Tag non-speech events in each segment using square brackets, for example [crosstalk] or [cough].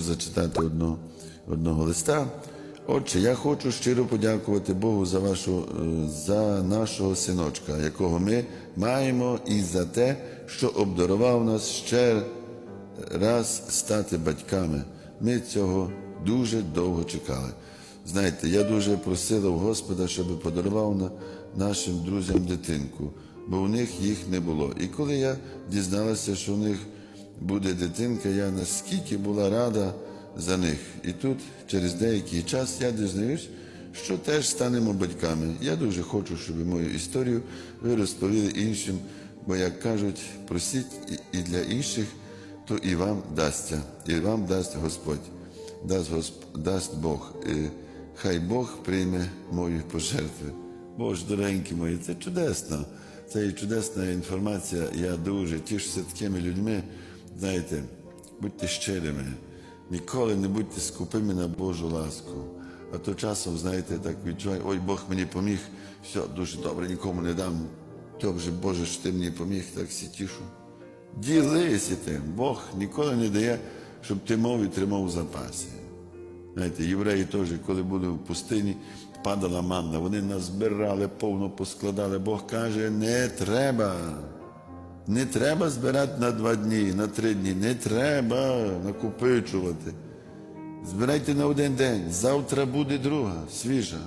зачитати одного, одного листа. Отче, я хочу щиро подякувати Богу за вашу, е, за нашого синочка, якого ми маємо, і за те, що обдарував нас ще раз стати батьками. Ми цього дуже довго чекали. Знаєте, я дуже просила в Господа, щоб подарував на нашим друзям дитинку, бо у них їх не було. І коли я дізналася, що у них буде дитинка, я наскільки була рада за них. І тут, через деякий час, я дізнаюсь, що теж станемо батьками. Я дуже хочу, щоб мою історію ви розповіли іншим, бо, як кажуть, просіть і- для інших, то і вам дасться, і вам дасть Господь, дасть, Госп... дасть Бог. І хай Бог прийме мої пожертви. Боже, дорогенькі мої, це чудесно. Це і чудесна інформація. Я дуже тішуся такими людьми. Знаєте, будьте щирими, ніколи не будьте скупими на Божу ласку. А то часом, знаєте, так відчуваю, ой, Бог мені поміг, все, дуже добре, нікому не дам. Добре, Боже, що ти мені поміг, так всі тішу. Ділися тим. Бог ніколи не дає, щоб ти мов і тримав запасі. Знаєте, євреї теж, коли були в пустині, падала манна, вони назбирали, повно поскладали. Бог каже, не треба. Не треба збирати на два дні, на три дні. Не треба накопичувати. Збирайте на один день. Завтра буде друга, свіжа.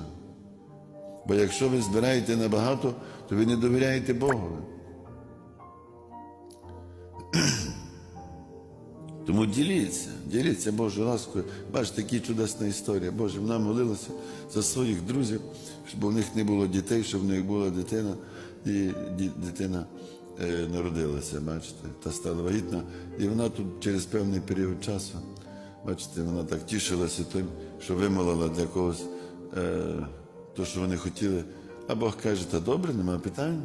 Бо якщо ви збираєте набагато, то ви не довіряєте Богові. [clears throat] Тому діліться, діліться Божою ласкою. Бачите, такі чудесна історія. Боже, вона молилася за своїх друзів, щоб у них не було дітей, щоб в них була дитина, і дитина народилася, бачите, та стала вагітна. І вона тут через певний період часу, бачите, вона так тішилася тим, що вимолила для когось е, то, що вони хотіли. А Бог каже, та добре, нема питань.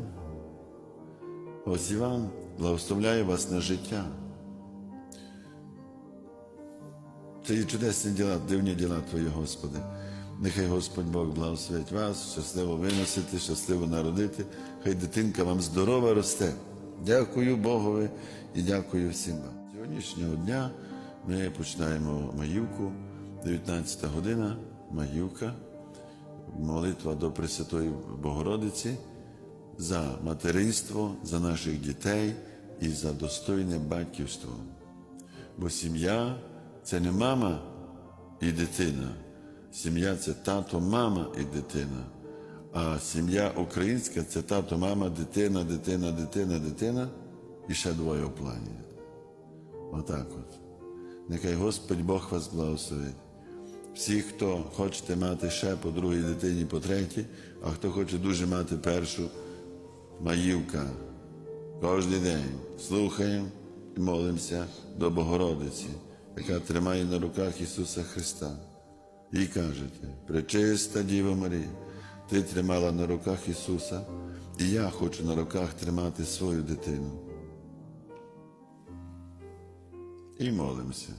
Ось і вам благословляє вас на життя. Це є чудесні діла, дивні діла Твої, Господи. Нехай Господь Бог благословить вас, щасливо виносити, щасливо народити. Хай дитинка вам здорова росте. Дякую Богові і дякую всім вам. Сьогоднішнього дня ми починаємо маївку, 19 година, маївка, молитва до Пресвятої Богородиці за материнство, за наших дітей і за достойне батьківство. Бо сім'я це не мама і дитина. Сім'я це тато, мама і дитина. А сім'я українська це тато, мама, дитина, дитина, дитина, дитина і ще двоє у плані. Отак от. Нехай Господь Бог вас благословить. Всі, хто хочете мати ще по другій дитині, по третій, а хто хоче дуже мати першу, маївка. Кожен день слухаємо і молимося до Богородиці, яка тримає на руках Ісуса Христа. І кажете, пречиста Діва Марія, ти тримала на руках Ісуса, і я хочу на руках тримати свою дитину. І молимося.